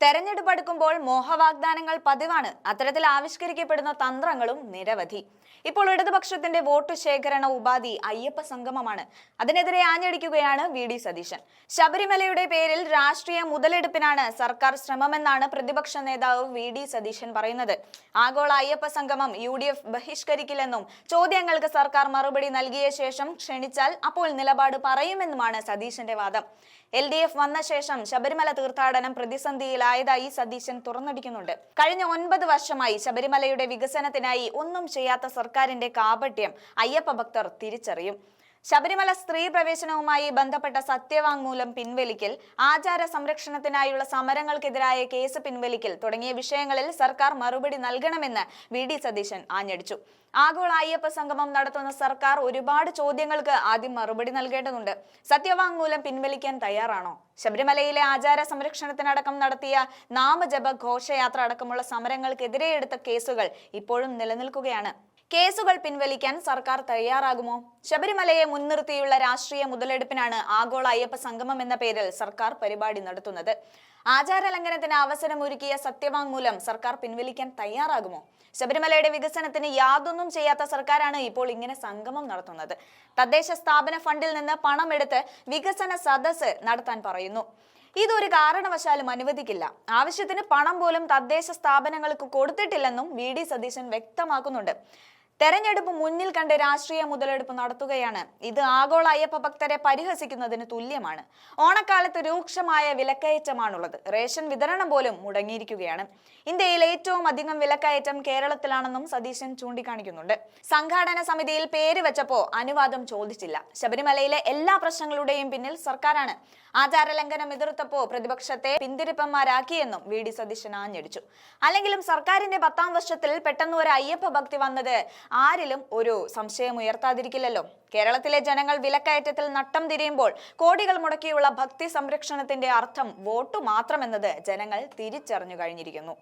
തെരഞ്ഞെടുപ്പ് അടുക്കുമ്പോൾ മോഹവാഗ്ദാനങ്ങൾ പതിവാണ്. അത്തരത്തിൽ ആവിഷ്കരിക്കപ്പെടുന്ന തന്ത്രങ്ങളും നിരവധി. ഇപ്പോൾ ഇടതുപക്ഷത്തിന്റെ വോട്ട് ശേഖരണ ഉപാധി അയ്യപ്പ സംഗമമാണ്. അതിനെതിരെ ആഞ്ഞടിക്കുകയാണ് വി ഡി സതീശൻ. ശബരിമലയുടെ പേരിൽ രാഷ്ട്രീയ മുതലെടുപ്പിനാണ് സർക്കാർ ശ്രമമെന്നാണ് പ്രതിപക്ഷ നേതാവ് വി ഡി സതീശൻ പറയുന്നത്. ആഗോള അയ്യപ്പ സംഗമം യു ഡി എഫ് ബഹിഷ്കരിക്കില്ലെന്നും ചോദ്യങ്ങൾക്ക് സർക്കാർ മറുപടി നൽകിയ ശേഷം ക്ഷണിച്ചാൽ അപ്പോൾ നിലപാട് പറയുമെന്നുമാണ് സതീശന്റെ വാദം. എൽ ഡി എഫ് വന്ന ശേഷം ശബരിമല തീർത്ഥാടനം പ്രതിസന്ധിയിലായതായി സതീശൻ തുറന്നടിക്കുന്നുണ്ട്. കഴിഞ്ഞ ഒൻപത് വർഷമായി ശബരിമലയുടെ വികസനത്തിനായി ഒന്നും ചെയ്യാത്ത സർക്കാരിന്റെ കാപട്യം അയ്യപ്പ ഭക്തർ തിരിച്ചറിയും. ശബരിമല സ്ത്രീ പ്രവേശനവുമായി ബന്ധപ്പെട്ട സത്യവാങ്മൂലം പിൻവലിക്കൽ ആചാര സംരക്ഷണത്തിനായുള്ള സമരങ്ങൾക്കെതിരായ കേസ് പിൻവലിക്കൽ തുടങ്ങിയ വിഷയങ്ങളിൽ സർക്കാർ മറുപടി നൽകണമെന്ന് വി. ഡി. സതീശൻ ആഞ്ഞടിച്ചു. ആഗോള അയ്യപ്പ സംഗമം നടത്തുന്ന സർക്കാർ ഒരുപാട് ചോദ്യങ്ങൾക്ക് ആദ്യം മറുപടി നൽകേണ്ടതുണ്ട്. സത്യവാങ്മൂലം പിൻവലിക്കാൻ തയ്യാറാണോ? ശബരിമലയിലെ ആചാര സംരക്ഷണത്തിനടക്കം നടത്തിയ നാമജപ ഘോഷയാത്ര അടക്കമുള്ള സമരങ്ങൾക്കെതിരെ എടുത്ത കേസുകൾ ഇപ്പോഴും നിലനിൽക്കുകയാണ്. കേസുകൾ പിൻവലിക്കാൻ സർക്കാർ തയ്യാറാകുമോ? ശബരിമലയെ മുൻനിർത്തിയുള്ള രാഷ്ട്രീയ മുതലെടുപ്പിനാണ് ആഗോള അയ്യപ്പ സംഗമം എന്ന പേരിൽ സർക്കാർ പരിപാടി നടത്തുന്നത്. ആചാരലംഘനത്തിന് അവസരമൊരുക്കിയ സത്യവാങ്മൂലം സർക്കാർ പിൻവലിക്കാൻ തയ്യാറാകുമോ? ശബരിമലയുടെ വികസനത്തിന് യാതൊന്നും ചെയ്യാത്ത സർക്കാരാണ് ഇപ്പോൾ ഇങ്ങനെ സംഗമം നടത്തുന്നത്. തദ്ദേശ സ്ഥാപന ഫണ്ടിൽ നിന്ന് പണമെടുത്ത് വികസന സദസ്സ് നടത്താൻ പറയുന്നു. ഇതൊരു കാരണവശാലും അനുവദിക്കില്ല. ആവശ്യത്തിന് പണം പോലും തദ്ദേശ സ്ഥാപനങ്ങൾക്ക് കൊടുത്തിട്ടില്ലെന്നും വി ഡി സതീശൻ വ്യക്തമാക്കുന്നുണ്ട്. തെരഞ്ഞെടുപ്പ് മുന്നിൽ കണ്ട് രാഷ്ട്രീയ മുതലെടുപ്പ് നടത്തുകയാണ്. ഇത് ആഗോള അയ്യപ്പ ഭക്തരെ പരിഹസിക്കുന്നതിന് തുല്യമാണ്. ഓണക്കാലത്ത് രൂക്ഷമായ വിലക്കയറ്റമാണുള്ളത്. റേഷൻ വിതരണം പോലും മുടങ്ങിയിരിക്കുകയാണ്. ഇന്ത്യയിൽ ഏറ്റവും അധികം വിലക്കയറ്റം കേരളത്തിലാണെന്നും സതീശൻ ചൂണ്ടിക്കാണിക്കുന്നുണ്ട്. സംഘാടന സമിതിയിൽ പേര് വെച്ചപ്പോ അനുവാദം ചോദിച്ചില്ല. ശബരിമലയിലെ എല്ലാ പ്രശ്നങ്ങളുടെയും പിന്നിൽ സർക്കാരാണ്. ആചാരലംഘനം എതിർത്തപ്പോ പ്രതിപക്ഷത്തെ പിന്തിരിപ്പന്മാരാക്കിയെന്നും വി ഡി സതീശൻ ആഞ്ഞടിച്ചു. അല്ലെങ്കിലും സർക്കാരിന്റെ പത്താം വർഷത്തിൽ പെട്ടെന്ന് ഒരു അയ്യപ്പ ഭക്തി വന്നത് ആരിലും ഒരു സംശയം ഉയർത്താതിരിക്കില്ലല്ലോ. കേരളത്തിലെ ജനങ്ങൾ വിലക്കയറ്റത്തിൽ നട്ടം തിരിയുമ്പോൾ കോടികൾ മുടക്കിയുള്ള ഭക്തി സംരക്ഷണത്തിന്റെ അർത്ഥം വോട്ടു മാത്രമെന്നത് ജനങ്ങൾ തിരിച്ചറിഞ്ഞു കഴിഞ്ഞിരിക്കുന്നു.